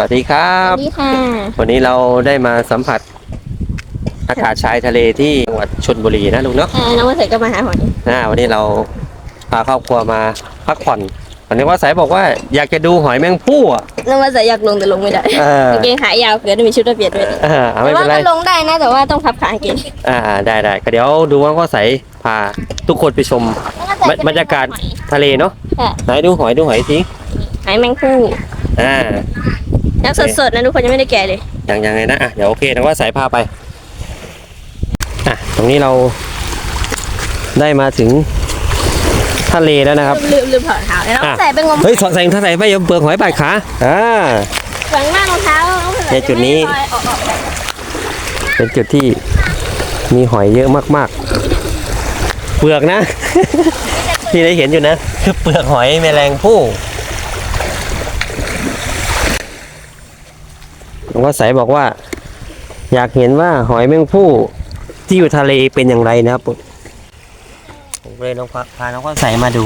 สวัสดีครัสบ วัสดีค่ะวันนี้เราได้มาสัมผัสอากาศชายทะเลที่จังหวัดชลบุรีนะลุงเนาะเอ่อน้องวัสดุก็มาหาหอยอ่าวันนี้เราพาครอบครัวมาพักผ่อนวันนี้ว่าสายบอกว่าอยากจะดูหอยแมงผู้อะน้องวัสดุอยากลงแต่ลงไม่ได้เออกางเกงขายาวเกินมีชุดระเบียดด้วยเออเอาแต่ไม่ว่าเป็นไร ก็ลงได้นะแต่ว่าต้องพับขากางเกงอ่าได้ได้ก็เดี๋ยวดูว่าก็ใสพาทุกคนไปชมบรรยากาศ ทะเลเนาะค่ะไหนดูหอยดูหอยทีหอยแมงผู้อ่า ยังสดๆนะทุกคนยังไม่ได้แกะเลยอย่างยังไงนะอะเดี๋ยวโอเคนะว่าสายพาไปอะตรงนี้เราได้มาถึงทะเลแล้วนะครับลืมลืมถอดรองเท้าแล้วอะใส่ไปงมเฮ้ยถอดใส่ถ้าใส่ไปอย่าเปลือกหอยบาดขาอ่าฝังหน้ารองเท้าในจุดนี้ออกออกเป็นจุดที่มีหอยเยอะมากๆ เปลือกนะ ที่ได้เห็นอยู่นะ คือเปลือกหอยแมลงผู้หล วงพ่อใสบอกว่า อยากเห็นว่าหอยแมงผู้ที่อยู่ทะเลเป็นอย่างไรนะครับผมเลยน้องพาพาน้องพ่อใสมาดู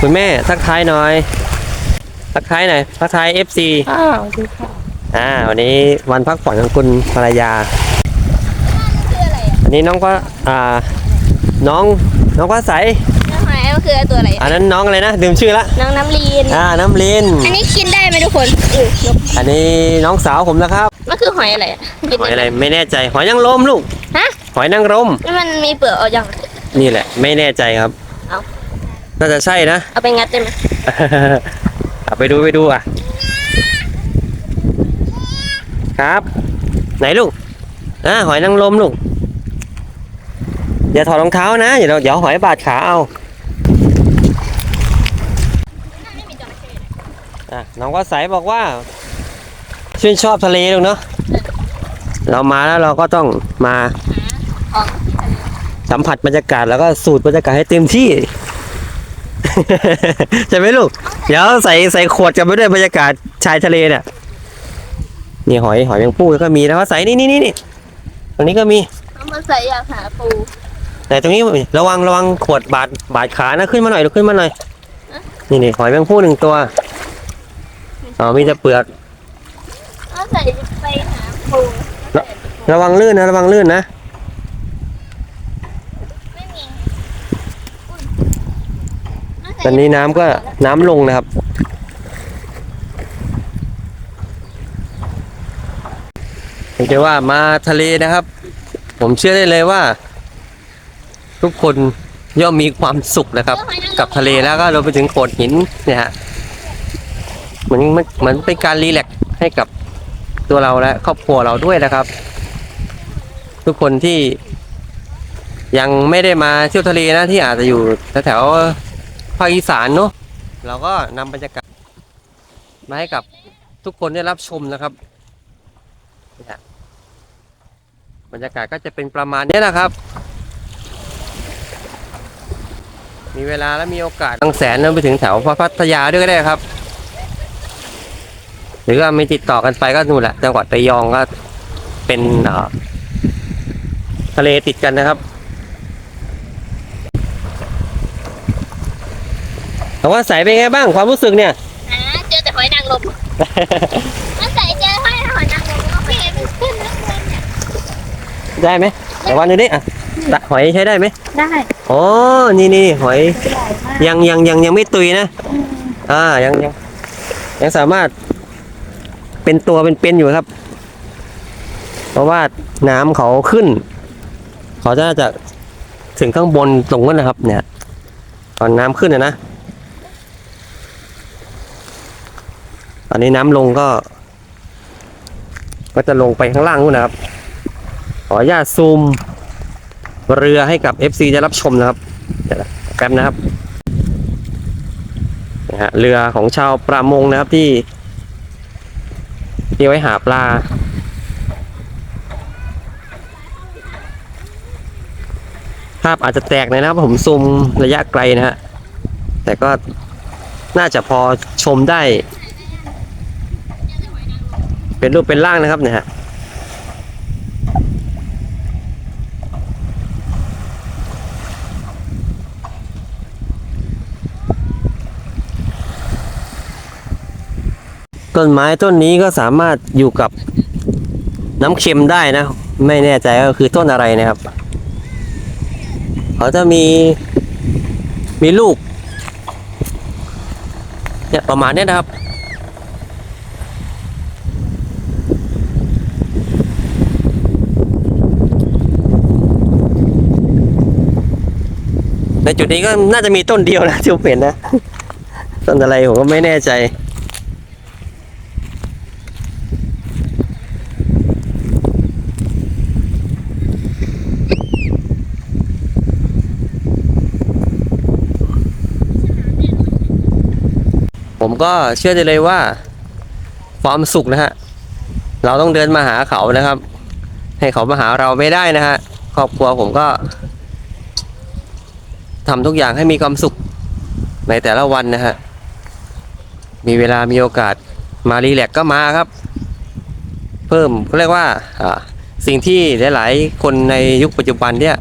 คุณแม่ทักทายหน่อย ทักทายหน่อยทักทาย FC อ้าวดีค่ะอ่าวันนี้วันพักผ่อนของคุณภรรยาคืออะไรอะอันนี้น้องก็อ่าน้องน้องก็ใส น้องหอยมันคือตัวอะไร อัอะนนั้นน้องอะไรนะดื่มชื่อละ น้องน้ำลีน อ่า น้ำลินอันนี้กินได้ไหมทุกคนอุ้ยนกอันนี้น้องสาวผมนะครับ มันคือหอยอะไรอะกินหอยได้อะไรไม่แน่ใจ หอยนางรมลูก ฮะหอยนางรม แล้วมันมีเปลือกออกยัง นี่แหละ ไม่แน่ใจครับ เอ้า น่าจะใช่นะ เอาไปงัดได้ไหมเอาไปดูไปดูอะ ครับ ไหนลูกอ่าหอยนางรมลูก อย่าถอดรองเท้านะ เดี๋ยวเดี๋ยวหอยบาดขาเอาอะ น้องก็ใสบอกว่า ชื่นชอบทะเลลูกเนาะเรามาแล้วเราก็ต้องมาของสัมผัสบรรยากาศแล้วก็สูตรบรรยากาศให้เต็มที่ ใช่ไหมลูก เดี๋ยวใส่ใส่ขวดกันไปด้วยบรรยากาศชายทะเลเนี่ยนี่หอยหอยแมงปูแล้วก็มีนะว่าใส่นี่นี่นี่นี่ตรงนี้ก็มีเอามาใส่อยากหาปูแต่ตรงนี้ระวังระวังขวดบาดบาดขานะขึ้นมาหน่อยลูกขึ้นมาหน่อยนี่นี่หอยแมงปูหนึ่งตัว อ๋อมีแต่เปลือกเอาใส่ไปหาปูระวังลื่นนะ ระวังลื่นนะ ไม่มีตอนนี้น้ำก็น้ำลงนะครับผมจะว่ามาทะเลนะครับ ผมเชื่อได้เลยว่า ทุกคนย่อมมีความสุขนะครับ กับทะเลแล้วก็รวมไปถึงโขดหินเนี่ยฮะ เหมือนมันเหมือนเป็นการรีแลกซ์ให้กับตัวเราและครอบครัวเราด้วยนะครับ ทุกคนที่ยังไม่ได้มาเที่ยวทะเลนะที่อาจจะอยู่แถวภาคอีสานเนาะเราก็นำบรรยากาศมาให้กับทุกคนได้รับชมนะครับบรรยากาศก็จะเป็นประมาณนี้นะครับ มีเวลาและมีโอกาสบางแสนแล้วไปถึงแถวพัทยาด้วยก็ได้ครับ หรือว่ามีติดต่อกันไปก็นู่นแหละจังหวัดระยองก็เป็นเอ่อทะเลติดกันนะครับแต่ว่าใสเป็นไงบ้างความรู้สึกเนี่ยหาเจอแต่หอยนางรมมาใส่เจอหอยหอยนางรมก็ไม่เห็นขึ้นแล้วเลยเนี่ยได้ไหมแต่วันนี้ดิอะตักหอยใช้ได้ไหมได้อ๋อนี่นี่หอยยังยังยังยังไม่ตุยนะอ่ายังยังยังสามารถ เป็นตัวเป็นเป็นอยู่ครับ เพราะว่าน้ำเขาขึ้น เขาจะน่าจะถึงข้างบนตรงนั้นนะครับ เนี่ย ตอนน้ำขึ้นนะนะตอนนี้น้ำลงก็ ก็จะลงไปข้างล่างนู่นนะครับ ขออนุญาตซูมเรือให้กับ FC จะรับชมนะครับแป๊บนะครับนะฮะเรือของชาวประมงนะครับที่ นี่ไว้หาปลา ภาพอาจจะแตกหนอยนะครับผมซูมระยะไกลนะฮะ แต่ก็น่าจะพอชมได้ เป็นรูปเป็นร่างนะครับเนี่ยฮะ ต้นไม้ต้นนี้ก็สามารถอยู่กับน้ำเค็มได้นะ ไม่แน่ใจว่าคือต้นอะไรนะครับเขาจะมีมีลูกเนี่ยประมาณนี้นะครับ ในจุดนี้ก็น่าจะมีต้นเดียวนะที่ผมเห็นนะ ต้นอะไรผมก็ไม่แน่ใจ ก็เชื่อได้เลยว่า ความสุขนะฮะเราต้องเดินมาหาเขานะครับ ให้เขามาหาเราไม่ได้นะฮะครอบครัวผมก็ทำทุกอย่างให้มีความสุขในแต่ละวันนะฮะมีเวลามีโอกาสมารีแลกก็มาครับ เพิ่มเขาเรียกว่าสิ่งที่หลาย ๆ คนในยุคปัจจุบันเนี่ย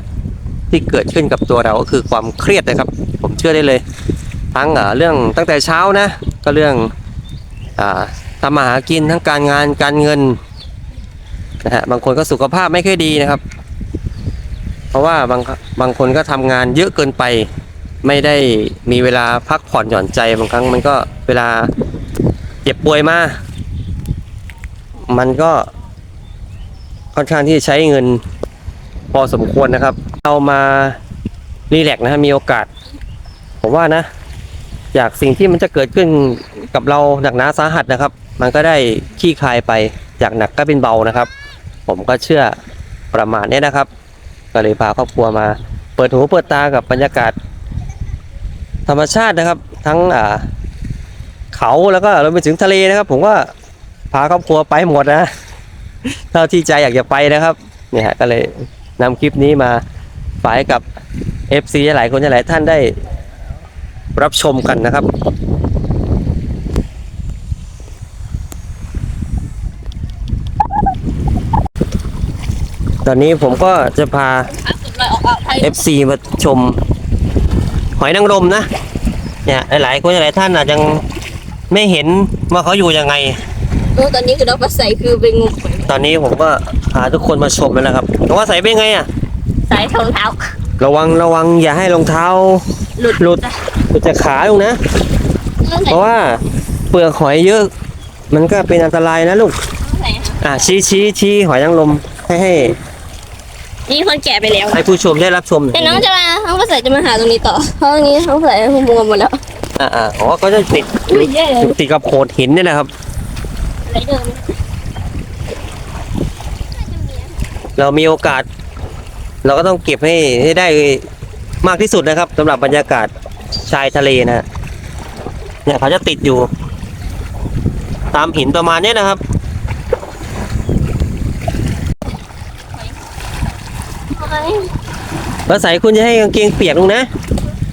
ที่เกิดขึ้นกับตัวเราก็คือความเครียดนะครับ ผมเชื่อได้เลย ทั้งเรื่องตั้งแต่เช้านะ ก็เรื่องอทำมาหากินทั้งการงานการเงินนะฮะบางคนก็สุขภาพไม่ค่อยดีนะครับ เพราะว่าบางบางคนก็ทำงานเยอะเกินไป ไม่ได้มีเวลาพักผ่อนหย่อนใจบางครั้งมันก็เวลาเจ็บป่วยมา มันก็ค่อนข้างที่จะใช้เงินพอสมควรนะครับ เอามารีแลกซ์นะฮะมีโอกาส ผมว่านะ จากสิ่งที่มันจะเกิดขึ้นกับเราหนักหนาสาหัสนะครับ มันก็ได้ขี้คายไปจากหนักก็เป็นเบานะครับ ผมก็เชื่อประมาณนี้นะครับ ก็เลยพาครอบครัวมา เปิดหูเปิดตากับบรรยากาศ ธรรมชาตินะครับ ทั้งอ่าเขาแล้วก็เรวมไปถึงทะเลนะครับ ผมก็พาครอบครัวไปหมดนะเท่าที่ใจอยากจะไปนะครับเนี่ยฮะก็เลยนำคลิปนี้มาฝากกับ FC หลายคนหลายท่านได้ รับชมกันนะครับ ตอนนี้ผมก็จะพาสุดเลยออกออกไทย FC มาชม หอยนางรมนะเนี่ยหลายๆคนหลายท่านอาจจะยังไม่เห็นว่าเขาอยู่ยังไงโอ้ตอนนี้คือเราไปใส่คือเป็นงูตอนนี้ผมก็พาทุกคนมาชมแล้วนะครับแต่ว่าใส่เป็นไงอะใส่รองเท้า ระวังระวังอย่าให้รองเท้า หลุดหลุดหลุดจากขาลูกนะเพราะว่าเปลือกหอยเยอะ มันก็เป็นอันตรายนะลูกใส่อะชี้ชี้ชี้หอยนางรมให้ให้นี่คนแก่ไปแล้วให้ผู้ชมได้รับชมแต่น้องจะมาน้องภาษาจะมาหาตรงนี้ต่อเพราะตรงนี้น้องภาษาเขามัวหมดแล้วอ่าอ่าอ๋อก็จะติดอุ้ยแย่เลยติดกับโขดหินเนี่ยนะครับอะไรเดิมเรามีโอกาส เราก็ต้องเก็บให้ให้ได้ มากที่สุดนะครับสำหรับบรรยากาศชายทะเลนะเนี่ยเขาจะติดอยู่ ตามหินประมาณนี้นะครับแล้วใสคุณจะให้กางเกงเปียกลงนะ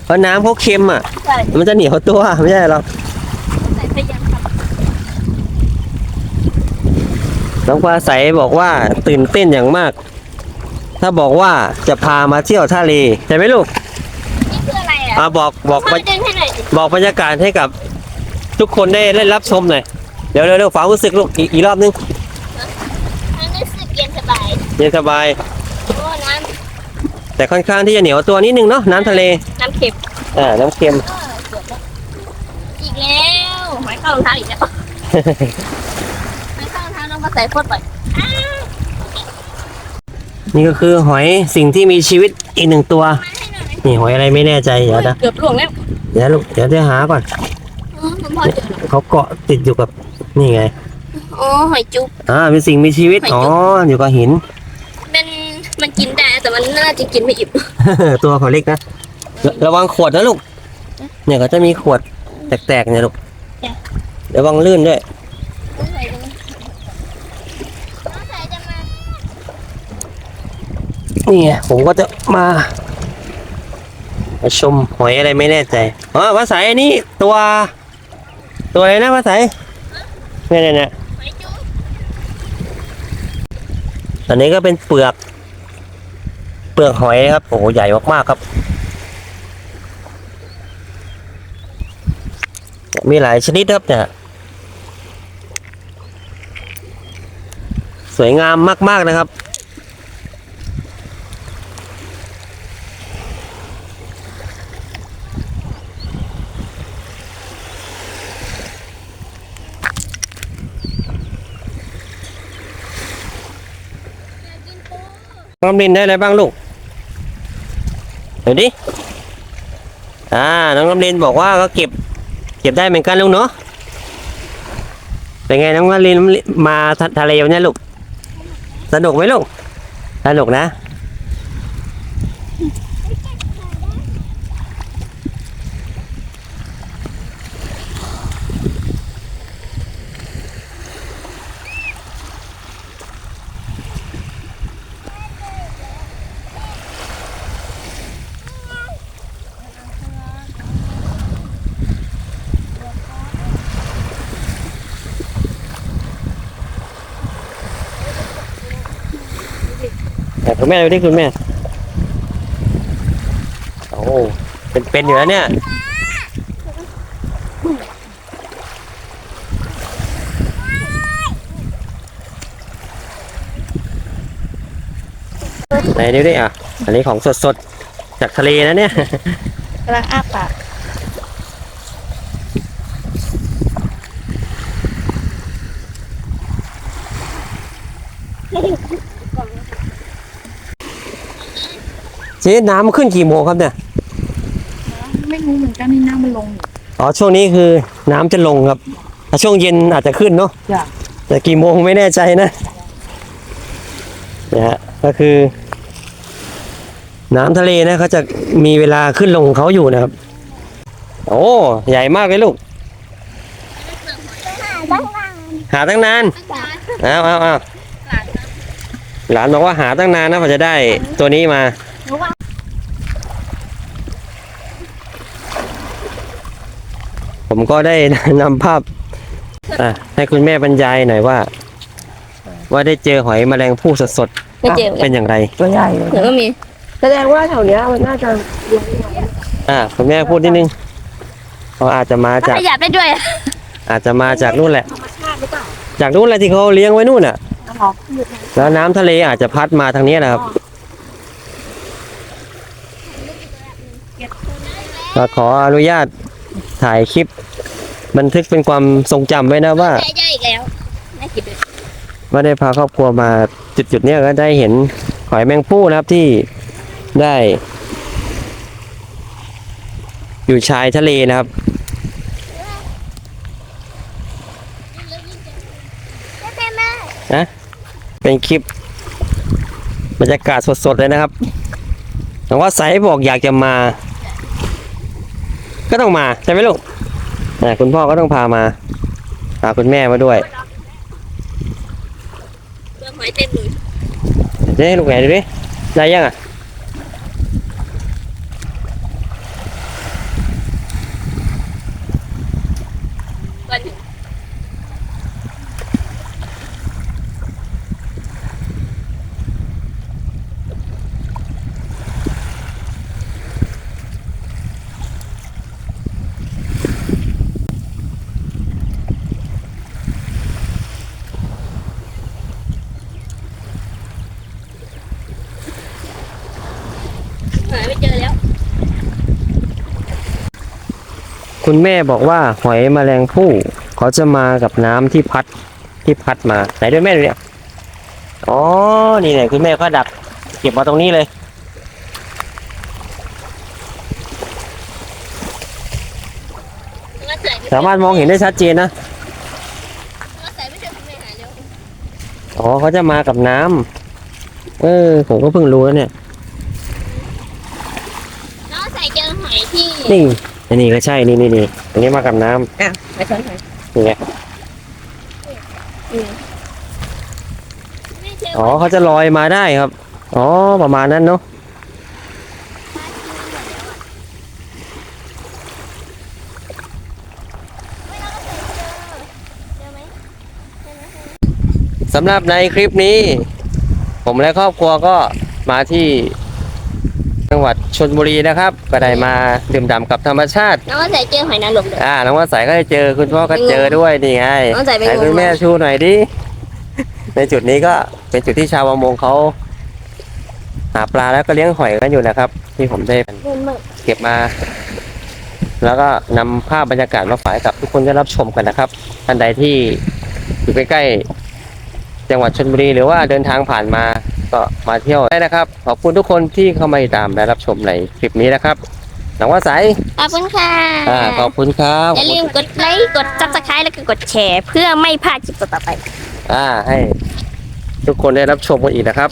เพราะน้ำเขาเค็มอะ มันจะเหนียวตัวไม่ใช่หรอกน้องฟ้าใสบอกว่าตื่นเต้นอย่างมาก ถ้าบอกว่าจะพามาเที่ยวทะเลใช่ไหมลูกนี่คืออะไรอะอ่าบอกบอกพ่อเดินให้หน่อยดิบอกบรรยากาศให้กับทุกคนได้ได้รับชมหน่อยเดี๋ยวเร็วเร็วฟ้ารู้สึกลูกอีกอีกรอบนึงมันรู้สึกเย็นสบาย เย็นสบาย โอ้น้แต่ค่อนข้างที่จะเหนียวตัวนิดนึงเนาะน้ำทะเลำน้ำเค็มอ่าน้ำเค็ม เออเกือบแล้วอีกแล้วหอยเข้ารองเท้าอีกแล้วหอยเข้ารองเท้าน้องภาษาโคตรบ่อยอ้าว นี่ก็คือหอยสิ่งที่มีชีวิตอีกหนึ่งตัวมาให้หน่อยนี่หอยอะไรไม่แน่ใจเดี๋ยวนะเกือบล่วงแล้วเดี๋ยวลูกเดี๋ยวจะหาก่อนอ๋อผมพอเจอแล้วเขาเกาะติดอยู่กับนี่ไงอ๋อหอยจุ๊บอ่าเป็นสิ่งมีชีวิตหอยจุ๊อ๋บออยู่กับหินมันมันกินได้แต่มันน่าจะกินไม่อิ่มตัวเขาเล็กนะระระวังขวดนะลูกเนี่ยเขาจะมีขวดแตกๆเนี่ยลูกจ้ะระวังลื่นด้วย น้องใส่จะมาน้องใส่จะมา นี่ไงผมก็จะมามาชมหอยอะไรไม่แน่ใจอ๋อภาษาอันนี้ตัว ตัวอะไรนะภาษาเนี่ยเนี่ยเนี่ยอยจุ๊บตอนนี้ก็เป็นเปลือก เปลือกหอยครับโอ้โหใหญ่มากๆครับ มีหลายชนิดครับเนี่ย สวยงามมากๆนะครับ อมลินได้อะไรบ้างลูกเดี๋ยวดิอ่าน้องน้ำลินบอกว่าก็เก็บ เก็บได้เหมือนกันลูกเนาะเป็นไงน้องน้ำลินมาทะทะเลวันนี้ลูกสนุกไหมลูกสนุกนะ คุณแม่ดูดิคุณแม่ โอ้เป็นเป็นอยู่แล้วเนี่ยไหนดูดิอะ อันนี้ของสดๆ จากทะเลนะเนี่ย กำลังอ้าปาก เจ๊น้ำมันขึ้นกี่โมงครับเนี่ย ไม่รู้เหมือนกันนี่น้ำมันลงอยู่อ๋อช่วงนี้คือน้ำจะลงครับถ้าช่วงเย็นอาจจะขึ้นเนาะ จ้ะแต่กี่โมงไม่แน่ใจนะนะฮะก็คือ น้ำทะเลนะเขาจะมีเวลาขึ้นลงของเขาอยู่นะครับ โอ้ ใหญ่มากเลยลูก หาตั้งนาน เอาเอาเอาหลานบอกว่าหาตั้งนานนะพอจะได้ตัวนี้มา ผมก็ได้นำภาพอะให้คุณแม่บรรยายหน่อยว่า ว่าได้เจอหอยแมลงภู่สดไม่เจอๆเป็นอย่างไรตัวใหญ่เลยหรือว่ามีแสดงว่าแถวเนี้ยมันน่าจะเลี้ยงไว้อ่าคุณแม่พูดนิดนึงเขาอาจจะมาจากขยับได้ด้วย อาจจะมาจากนู่นแหละ ธรรมชาติหรือเปล่าจากนู่นแหละที่เขาเลี้ยงไว้นู่นน่ะน้ำหอมพืชแล้วน้ำทะเลอาจจะพัดมาทางนี้นะครับ ก็ขออนุญาต ถ่ายคลิป บันทึกเป็นความทรงจำไว้นะว่าใหญ่อีกแล้วน่ากินด้วยว่าได้พาครอบครัวมาจุดจุดๆเนี้ยก็ได้เห็นหอยแมงผู้นะครับที่ได้ อยู่ชายทะเลนะครับเป็นคลิปบรรยากาศสดๆเลยนะครับแต่ว่าไซบอกอยากจะมา ก็ต้องมาใช่ไหมลูกอ่าคุณพ่อก็ต้องพามาพาคุณแม่มาด้วยเปลือกหอยเต็มเลยเจ๊ลูกไหนดูดิได้ยังอะ วันหนึ่ง หาไม่เจอแล้ว คุณแม่บอกว่าหอยแมลงภู่เขาจะมากับน้ำที่พัดที่พัดมาไหนด้วยแม่ดูเนี่ยอ๋อนี่แหละคุณแม่ก็ดัก เก็บมาตรงนี้เลยว่าใส่ไม่สามารถมองเห็นได้ชัดเจนนะว่าใส่ไม่เจอคุณแม่หาเร็วอ๋อเขาจะมากับน้ำเออผมก็เพิ่งรู้แล้วเนี่ยน้องใส่เจอหอยที่นี่ อันนี้ก็ใช่นี่นี่นี่อันนี้มากับน้ำอะไปชนหอยนี่ไงไม่เจออ๋อเขาจะลอยมาได้ครับ อ๋อประมาณนั้นเนาะสำหรับในคลิปนี้ ผมและครอบครัวก็มาที่ จังหวัดชลบุรีนะครับ ก็ได้มาดื่มด่ำกับธรรมชาติ น้องใส่เจอหอยนางรมเลยอ่าน้องว่าใสก็ได้เจอคุณพ่อก็เจอด้วยนี่ไงน้องใส่เป็นไหนงูคุณแม่ชูหน่อยดิ ในจุดนี้ก็เป็นจุดที่ชาวประมงเขาหาปลาแล้วก็เลี้ยงหอยกันอยู่นะครับ ที่ผมได้เดินมาเก็บมา แล้วก็นำภาพบรรยากาศมาฝากให้กับทุกคนได้รับชมกันนะครับท่านใดที่อยู่ใกล้ๆจังหวัดชลบุรีหรือว่าเดินทางผ่านมา ก็มาเที่ยวได้นะครับ ขอบคุณทุกคนที่เข้ามาติดตามและรับชมในคลิปนี้นะครับหลังว่าใสขอบคุณค่ะอ่าขอบคุณครับอย่าลืมกดไลค์กดซับสไครต์แล้วก็กดแชร์ เพื่อไม่พลาดคลิปต่อๆไป อ่าให้ทุกคนได้รับชมกันอีกนะครับ